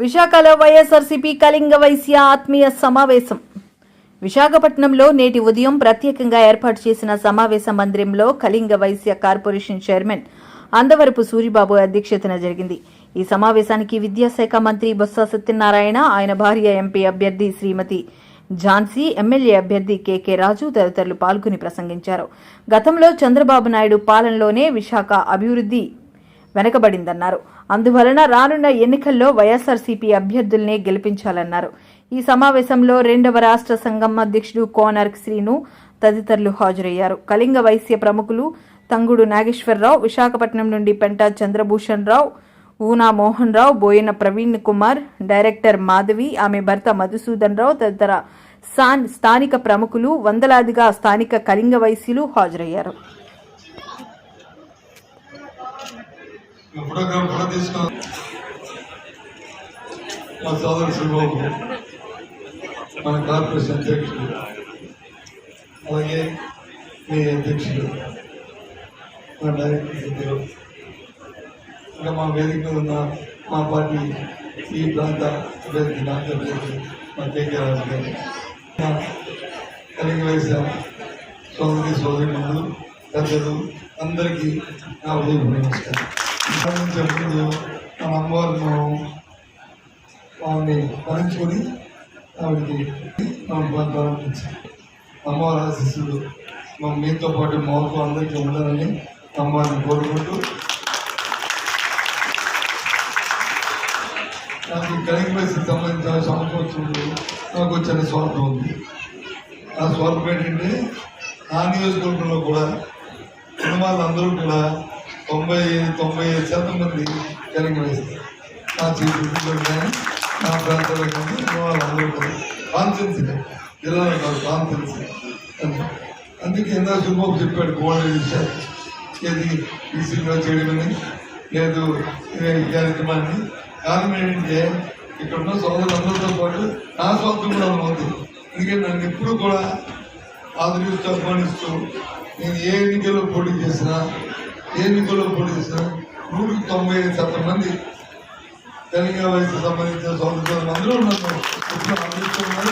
విశాఖలో వైఎస్ఆర్సీపీ కళింగ వైశ్య ఆత్మీయ సమావేశం. విశాఖపట్నంలో నేటి ఉదయం ప్రత్యేకంగా ఏర్పాటు చేసిన సమావేశ మందిరంలో కళింగ వైశ్య కార్పొరేషన్ చైర్మన్ అందవరపు సూరిబాబు అధ్యక్షతన జరిగింది. ఈ సమావేశానికి విద్యాశాఖ మంత్రి బొత్స సత్యనారాయణ ఆయన భార్య ఎంపీ అభ్యర్థి శ్రీమతి ఝాన్సీ ఎమ్మెల్యే అభ్యర్థి కెకే రాజు తదితరులు పాల్గొని ప్రసంగించారు. గతంలో చంద్రబాబు నాయుడు పాలనలోనే విశాఖ అభివృద్ధి వెనకబడిందన్నారు. అందువలన రానున్న ఎన్నికల్లో వైఎస్ఆర్సీపీ అభ్యర్థుల్నే గెలిపించాలన్నారు. ఈ సమావేశంలో రెండవ రాష్ట్ర సంఘం అధ్యక్షుడు కోనర్క్ శ్రీను తదితరులు హాజరయ్యారు. కళింగ వైశ్య ప్రముఖులు తంగుడు నాగేశ్వరరావు విశాఖపట్నం నుండి పెంటా చంద్రభూషణ్ రావు ఊనా మోహన్ రావు బోయిన ప్రవీణ్ కుమార్ డైరెక్టర్ మాధవి ఆమె భర్త మధుసూదన్ రావు తదితర సాన్- స్థానిక ప్రముఖులు వందలాదిగా స్థానిక కళింగ వైశ్యులు హాజరయ్యారు. ఫోటోగ్రాఫ్ కూడా తీసుకో మా సోదరు శివబాబు మన కార్పొరేషన్ అధ్యక్షుడు అలాగే మీ అధ్యక్షుడు మా డైరెక్టర్ సభ్యులు ఇంకా మా వేదిక ఉన్న మా పార్టీ ఈ ప్రాంత అభ్యర్థి డాక్టర్ అభ్యర్థి మా కేకే రాజు గారు. నా కలిగి వయసు సోదరి సోదరి మందులు పెద్దలు అందరికీ నా ఉదయం నమస్కారం. ప్రారంభించే ముందు మన అమ్మవారిని వాళ్ళని భరించుకొని ఆవిడకి మనం ప్రారంభించాం అమ్మవారి ఆశిస్సులు మా మీతో పాటు మాకు అందరికీ ఉండాలని అమ్మవారిని కోరుకుంటూ నాకు కలిగిపోయి సంబంధించిన సంవత్సరం నాకు వచ్చిన స్వార్థం ఉంది. ఆ స్వార్థం ఏంటంటే ఆ నియోజకవర్గంలో కూడా కుటుంబాలందరూ కూడా తొంభై తొంభై ఐదు శాతం మంది తెలంగాణ వేస్తారు. నా చీఫ్లో కానీ నా ప్రాంతంలో కానీ వాళ్ళందరూ కూడా కాన్ఫిడెన్స్ జిల్లాలో కాదు కాన్ఫిడెన్స్ అందుకే ఇందా శుభం చెప్పాడు గోల్డ్ విషయాలు. ఏది ఈసీగా చేయడమని లేదు కార్యక్రమాన్ని కారణం ఏంటంటే ఇక్కడ ఉన్న సోదరులందరితో పాటు నా స్వార్థం కూడా ఉంది. ఎందుకంటే నన్ను ఎప్పుడు కూడా ఆదరిస్తూ అభిమానిస్తూ నేను ఏ ఎన్నికల్లో పోటీ చేసినా ఏ ఎన్నికల్లో పోటీ నూటికి తొంభై ఐదు శాతం మంది తెలంగాణ వయసు సంబంధించిన సోదరులు అందరూ నన్ను ఎప్పుడు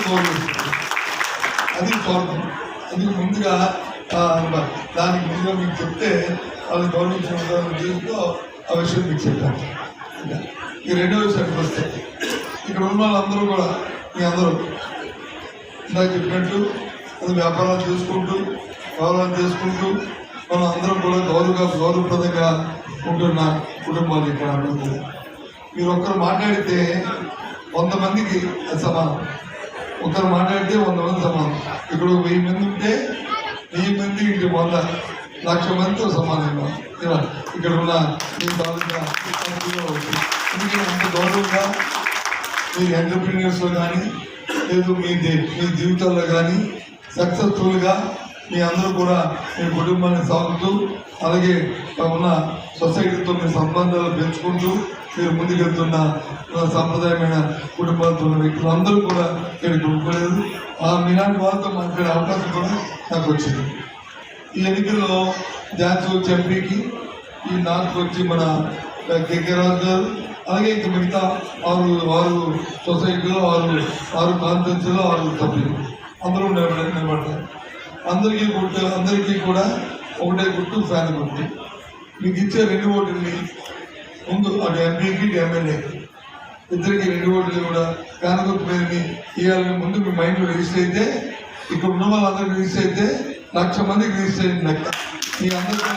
గౌరవిస్తున్నారు అది స్వార్థం అందుకు ముందుగా దానికి ముందుగా మీకు చెప్తే వాళ్ళు గౌరవించిన ఉద్దేశంతో ఆ విషయం మీకు చెప్పాను ఈ రెండో విషయానికి వస్తే ఇక్కడ ఉన్న వాళ్ళందరూ కూడా మీ అందరూ ఇందాక చెప్పినట్టు అది వ్యాపారాలు చేసుకుంటూ వ్యవహారాలు చేసుకుంటూ మనం అందరం కూడా గౌరవ గౌరవప్రదంగా ఉంటున్న కుటుంబాలు ఇక్కడ మీరు ఒక్కరు మాట్లాడితే వంద మందికి సమానం. ఒకరు మాట్లాడితే వంద మంది సమానం. ఇక్కడ వెయ్యి మంది ఉంటే వెయ్యి మంది ఇంటి వంద లక్ష మందితో సమానంగా ఇలా ఇక్కడ ఉన్న మీ తాలూకా అంత గౌరవంగా మీ ఎంటర్ప్రీనియర్స్లో కానీ లేదు మీ మీ జీవితాల్లో కానీ సక్సెస్ఫుల్గా మీ అందరూ కూడా మీ కుటుంబాన్ని సాగుతూ అలాగే ఉన్న సొసైటీతో మీ సంబంధాలు పెంచుకుంటూ మీరు ముందుకెళ్తున్న సాంప్రదాయమైన కుటుంబాలతో ఉన్న వ్యక్తులు అందరూ కూడా ఇక్కడికి కొనుక్కోలేదు ఆ మీలాంటి వాళ్ళతో మాట్లాడే అవకాశం కూడా నాకు వచ్చింది. ఈ ఎన్నికల్లో ధ్యాన్స్ వచ్చి ఎంపీకి ఈ నార్త్ వచ్చి మన కేకే రాజు గారు అలాగే ఇంక మిగతా ఆరు ఆరు సొసైటీలో ఆరు ఆరు కాన్ఫరెన్స్లో ఆరు సభ్యులు. అందరూ నిలబడ- నిలబడతారు అందరికీ గుర్తు అందరికీ కూడా ఒకటే గుర్తు ఫ్యాన్ గుర్తు. మీకు ఇచ్చే రెండు ఓటుల్ని ముందు అటు ఎంపీకి ఎమ్మెల్యేకి ఇద్దరికి రెండు ఓట్లు కూడా ఫ్యాన్ గుర్తు మీద ఇవ్వాలని ముందు మీ మైండ్లో రిజిస్టర్ అయితే ఇక్కడ ఉన్న వాళ్ళందరికీ రిజిస్టర్ అయితే లక్ష మందికి రిజిస్టర్ అయింది లెక్క. మీ అందరికీ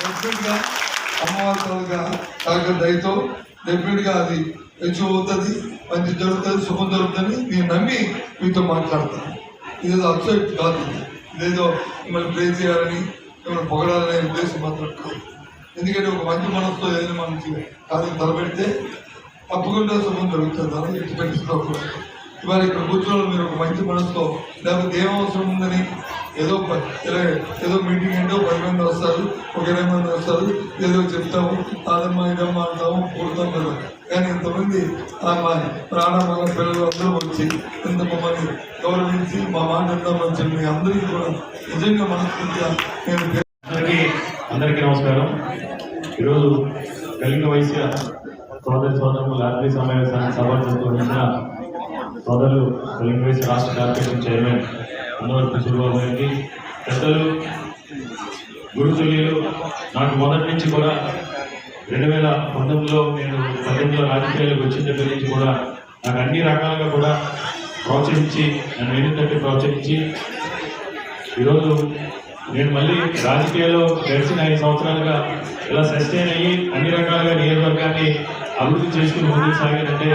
డెఫినెట్గా అమ్మవారి తాలూకా తాలూకా దయతో డెఫినెట్గా అది మంచి అవుతుంది మంచి జరుగుతుంది సుఖం జరుగుతుంది నేను నమ్మి మీతో మాట్లాడతాను. ఇదేదో అప్సెట్ కాదు. ఇదేదో మిమ్మల్ని ప్రే చేయాలని మిమ్మల్ని పొగడాలనే ఉద్దేశం మాత్రం కాదు. ఎందుకంటే ఒక మంచి మనసుతో ఏదైనా మనకి కార్యం తలపెడితే తప్పకుండా శుభం జరుగుతుంది. అని ఎట్టి పెట్టుకోకూడదు ఇవాళ ఇక్కడ కూర్చోవడం మీరు ఒక మంచి మనసుతో లేకపోతే ఏం అవసరం ఉందని ఏదో ఏదో మీటింగ్ అంటే ఒక పది మంది వస్తారు ఒక ఇరవై మంది వస్తారు ఏదో చెప్తాము అదమ్మా ఇదమ్మా అంటాము కూడతాం కదా. కానీ ఇంతమంది ఆ మా ప్రాణ పిల్లలు అందరూ వచ్చి ఇంత మమ్మల్ని గౌరవించి మా మాట విందామని చెప్పి మీ అందరికీ కూడా నిజంగా మనస్ఫూర్తిగా నేను అందరికీ నమస్కారం. ఈరోజు కలిగిన వైశ్య సోదరి సోదరులు రాత్రి సమావేశాన్ని సభ వచ్చిన సోదరులు తెలుగుదేశం రాష్ట్ర కార్పొరేషన్ చైర్మన్ అందరూ సుబ్బాబు గారికి పెద్దలు గురుతుల్యులు నాకు మొదటి నుంచి కూడా రెండు వేల పంతొమ్మిదిలో నేను పద్దెనిమిదిలో రాజకీయాలకు వచ్చిన దగ్గర నుంచి కూడా నాకు అన్ని రకాలుగా కూడా ప్రోత్సహించి నన్ను ఏంటంటే ప్రోత్సహించి ఈరోజు నేను మళ్ళీ రాజకీయాల్లో గడిచిన ఐదు సంవత్సరాలుగా ఇలా సస్టైన్ అయ్యి అన్ని రకాలుగా నియోజకవర్గాన్ని అభివృద్ధి చేసుకుని ముందుకు సాగారంటే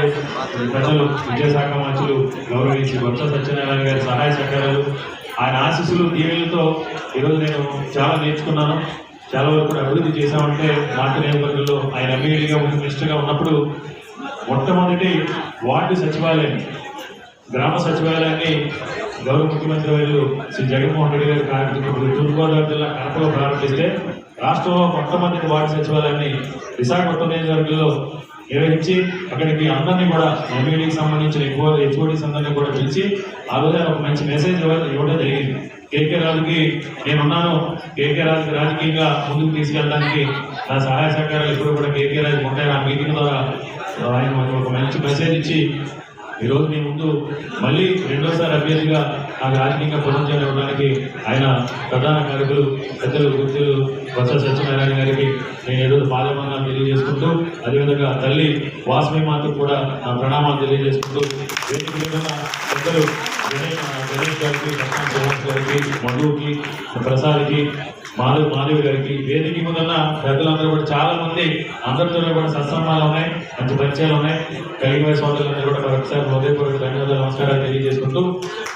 ప్రజలు విద్యాశాఖ మంత్రులు గౌరవించి బొత్స సత్యనారాయణ గారి సహాయ సహకారాలు. ఆయన ఆశీస్సులు దీవెలతో ఈరోజు నేను చాలా నేర్చుకున్నాను. చాలా వరకు అభివృద్ధి చేశామంటే మార్పు నియోజకవర్గంలో ఆయన ఎమ్మెల్యేగా ఉండి మినిస్టర్గా ఉన్నప్పుడు మొట్టమొదటి వార్డు సచివాలయం గ్రామ సచివాలయాన్ని గౌరవ ముఖ్యమంత్రి వారు శ్రీ జగన్మోహన్ రెడ్డి గారు కార్యక్రమం తూర్పుగోదావరి జిల్లా కడపలో ప్రారంభిస్తే రాష్ట్రంలో మొట్టమొదటి వార్డు సచివాలయాన్ని విశాఖపట్నం నియోజకవర్గంలో నిర్వహించి అక్కడికి అందరినీ కూడా ఎమ్మెల్యేకి సంబంధించిన ఎక్కువ హెచ్ఓడిస్ అందరినీ కూడా పిలిచి ఆ రోజు ఒక మంచి మెసేజ్ ఇవ్వడం జరిగింది. కేకే రాజుకి నేనున్నాను. కేకే రాజుకి రాజకీయంగా ముందుకు తీసుకెళ్ళడానికి నా సహాయ సహకారాలు ఎప్పుడు కూడా కేకే రాజు ఉంటాయి. ఆ మీటింగ్ ద్వారా ఆయన ఒక మంచి మెసేజ్ ఇచ్చి ఈరోజు మీ ముందు మళ్ళీ రెండోసారి అభ్యర్థిగా నాకు రాజకీయంగా పునర్జన ఇవ్వడానికి ఆయన ప్రధాన కార్యకులు పెద్దలు గుర్తులు బొత్స సత్యనారాయణ గారికి నేను ఈరోజు పాదమంగా తెలియజేసుకుంటూ అదేవిధంగా తల్లి వాసవి మాతకు కూడా నా ప్రణామాలు తెలియజేసుకుంటూ వేదిక పెద్దలు గణేష్ గారికి లక్ష్మణ్ శ్రీనివాస్ గారికి మధుకి ప్రసాద్కి మాధవ్ మాధవి గారికి వేదిక ముందున్న పెద్దలందరూ కూడా చాలా మంది కూడా సత్సంబాలు ఉన్నాయి మంచి పరిచయాలు ఉన్నాయి. కలిగిన సోదరులందరూ కూడా ఒకసారి హృదయపూర్వక ధన్యవాదాలు నమస్కారాలు తెలియజేసుకుంటూ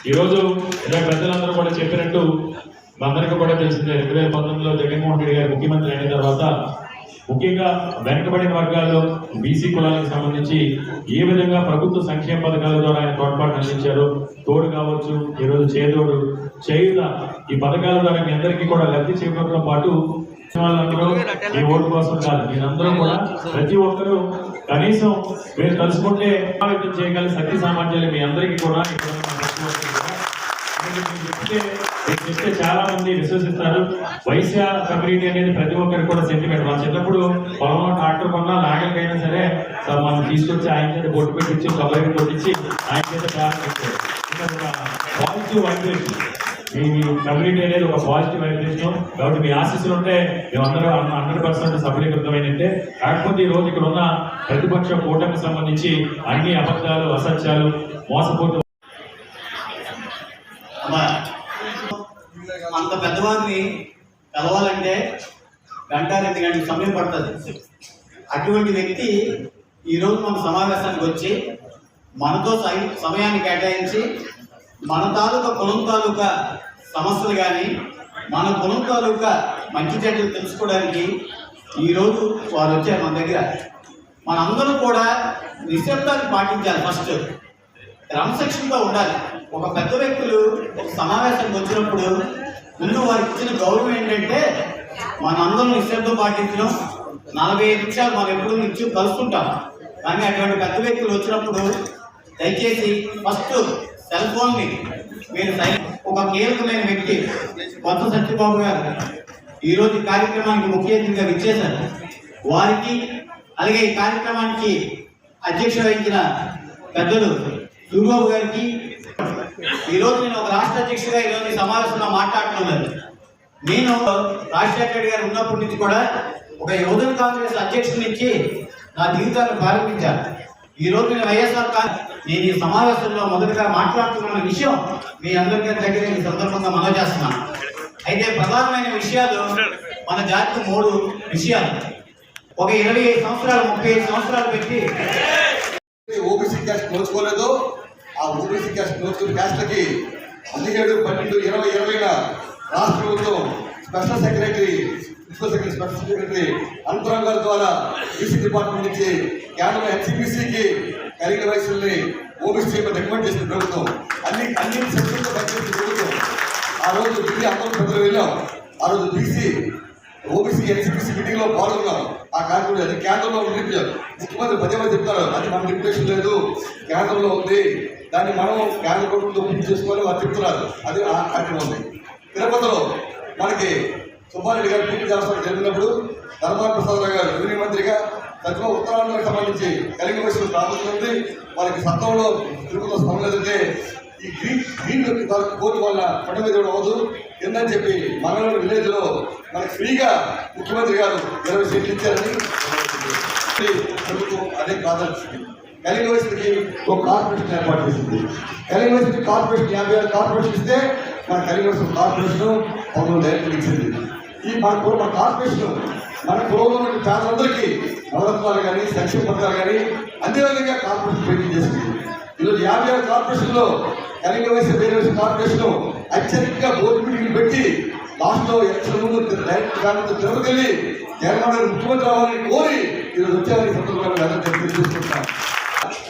ఈరోజు ఇలా పెద్దలందరూ కూడా చెప్పినట్టు మా కూడా తెలిసిందే రెండు వేల పంతొమ్మిదిలో జగన్మోహన్ రెడ్డి గారు ముఖ్యమంత్రి అయిన తర్వాత ముఖ్యంగా వెనుకబడిన వర్గాల్లో బీసీ కులాలకు సంబంధించి ఏ విధంగా ప్రభుత్వ సంక్షేమ పథకాల ద్వారా ఆయన తోడ్పాటు అందించారు తోడు కావచ్చు ఈరోజు చేదోడు చేయుత ఈ పథకాల ద్వారా మీ అందరికీ కూడా లబ్ధి చేకూరడంతో పాటు వాళ్ళందరూ ఈ ఓటు కోసం కాదు మీరందరూ కూడా ప్రతి ఒక్కరూ కనీసం మీరు కలుసుకుంటే చేయగల శక్తి సామర్థ్యాలు మీ అందరికీ కూడా ఇక్కడ ఉన్న ప్రతి ఒక్కరికి కూడా నేను చెప్తే నేను చెప్తే చాలా మంది విశ్వసిస్తారు. వైశ్య కమ్యూనిటీ అనేది ప్రతి ఒక్కరికి కూడా సెంటిమెంట్ మనం చిన్నప్పుడు పొలంలో ట్రాక్టర్ కొన్నా నాగలికైనా సరే మనం తీసుకొచ్చి ఆయన చేత బొట్టు పెట్టించి కొబ్బరి కొట్టించి ఆయన చేత పాజిటివ్ వైబ్రేషన్ మీ కమ్యూనిటీ అనేది ఒక పాజిటివ్ వైబ్రేషన్ కాబట్టి మీ ఆశీస్సులు ఉంటే మేమందరూ హండ్రెడ్ పర్సెంట్ సఫలీకృతమైనట్టే. కాకపోతే ఈ రోజు ఇక్కడ ఉన్న ప్రతిపక్ష కూటమికి సంబంధించి అన్ని అబద్ధాలు అసత్యాలు మోసపోతూ అమ్మా అంత పెద్దవారిని కలవాలంటే గంట రెండు గంటల సమయం పడుతుంది. అటువంటి వ్యక్తి ఈరోజు మన సమావేశానికి వచ్చి మనతో సమయాన్ని కేటాయించి మన తాలూకా కులం తాలూకా సమస్యలు కానీ మన కులం తాలూకా మంచి చెడ్డలు తెలుసుకోవడానికి ఈరోజు వారు వచ్చారు మన దగ్గర. మనందరూ కూడా నిశ్శబ్దాన్ని పాటించాలి ఫస్ట్. క్రమశిక్షణతో ఉండాలి. ఒక పెద్ద వ్యక్తులు ఒక సమావేశానికి వచ్చినప్పుడు ముందు వారికి ఇచ్చిన గౌరవం ఏంటంటే మనందరం నిశ్శబ్దం పాటించడం నలభై ఐదు నిమిషాలు మనం ఎప్పుడు నుంచి కలుస్తుంటాం. కానీ అటువంటి పెద్ద వ్యక్తులు వచ్చినప్పుడు దయచేసి ఫస్ట్ సెల్ ఫోన్ని మీరు ఒక కీలకమైన వ్యక్తి కొత్త సత్యబాబు గారు ఈరోజు కార్యక్రమానికి ముఖ్య అతిథిగా విచ్చేశారు. వారికి అలాగే ఈ కార్యక్రమానికి అధ్యక్ష వహించిన పెద్దలు సూరిబాబు గారికి ఈరోజు నేను ఒక రాష్ట్ర అధ్యక్షుడిగా ఈరోజు ఈ సమావేశంలో మాట్లాడుతున్నాను నేను రాజశేఖర రెడ్డి గారు ఉన్నప్పటి నుంచి కూడా ఒక యువజన కాంగ్రెస్ అధ్యక్షుడి నుంచి నా జీవితాన్ని ప్రారంభించాను. ఈ నేను వైఎస్ఆర్ కాంగ్రెస్ నేను ఈ సమావేశంలో మొదటగా మాట్లాడుతున్న విషయం మీ అందరికీ దగ్గర ఈ సందర్భంగా మనం చేస్తున్నాను. అయితే ప్రధానమైన విషయాలు మన జాతికి మూడు విషయాలు. ఒక ఇరవై ఐదు సంవత్సరాలు ముప్పై సంవత్సరాలు పెట్టి ఓబీసీ క్యాస్ట్ ఆ ఓబీసీ క్యాస్ట్ నోచుకున్న క్యాస్ట్లకి పదిహేడు పన్నెండు ఇరవై ఇరవైన రాష్ట్ర ప్రభుత్వం special secretary principal secretary special secretary అంతరంగాల ద్వారా బీసీ డిపార్ట్మెంట్ నుంచి కేంద్ర హెచ్సిబిసికి కలిగిన వయసుల్ని ఓబీసీ రికమెండ్ చేసిన ప్రభుత్వం. అన్ని అన్ని సెక్షన్లు పనిచేసిన ప్రభుత్వం. ఆ రోజు ఢిల్లీ అందరం ప్రజలు వెళ్ళాం. ఆ రోజు బీసీ ఓబీసీ ఎన్సీపీసీ మీటింగ్లో పాల్గొన్నాం. ఆ కార్యక్రమం అది కేంద్రంలో ఉంది ముఖ్యమంత్రి పదే పదే చెప్తారు అది మన లిమిటేషన్ లేదు కేంద్రంలో ఉంది. దాన్ని మనం కేంద్ర ప్రభుత్వంతో పూర్తి చేసుకోవాలి వారు చెప్తున్నారు. అది ఆ కార్యక్రమం ఉంది. తిరుపతిలో మనకి సుబ్బారెడ్డి గారు పూర్తి చేస్తారు జరిగినప్పుడు ధర్మాన ప్రసాదరావు గారు రెవెన్యూ మంత్రిగా తక్కువ ఉత్తరాంధ్రకు సంబంధించి కలిగి వచ్చిన ప్రాముఖ్యత ఉంది. వాళ్ళకి సత్వంలో తిరుగుతున్న స్థలం లేదంటే ఈ గ్రీన్ గ్రీన్ కోర్టు వల్ల పంట మీద అవ్వదు. ఏందని చెప్పి మంగళూరు విలేజ్లో మనకి ఫ్రీగా ముఖ్యమంత్రి గారు ఇరవై సీట్లు ఇచ్చారని. ప్రభుత్వం అదే ప్రాధాన్యత కలిగి ఒక కార్పొరేషన్ ఏర్పాటు చేసింది. కలిగి కార్పొరేషన్ యాభై ఆరు కార్పొరేషన్ ఇస్తే మన కలిగి కార్పొరేషన్ పంతొమ్మిది డైరెక్టర్ ఇచ్చింది. ఈ మన మన కార్పొరేషన్ మన కులంలో ఉన్న పేదలందరికీ నవరత్నాలు కానీ సంక్షేమ పథకాలు కానీ అదే విధంగా కార్పొరేషన్ పెయింటింగ్ చేసింది. ఈరోజు యాభై ఆరు కార్పొరేషన్లో కలిగి వయసు వేరే వయసు కార్పొరేషన్ అత్యధికంగా బోర్డు మీటింగ్ పెట్టి రాష్ట్రంలో ఎలక్షన్ ముందు డైరెక్ట్ గారితో తిరుపతికెళ్ళి తెలంగాణ ముఖ్యమంత్రి అవ్వాలని కోరి ఈరోజు వచ్చామని సందర్భంగా అందరికీ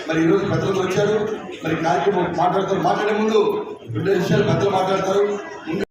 మరి ఈరోజు పెద్దలు వచ్చారు. మరి కార్యక్రమం మాట్లాడతారు. మాట్లాడే ముందు రెండు విషయాలు పెద్దలు మాట్లాడతారు.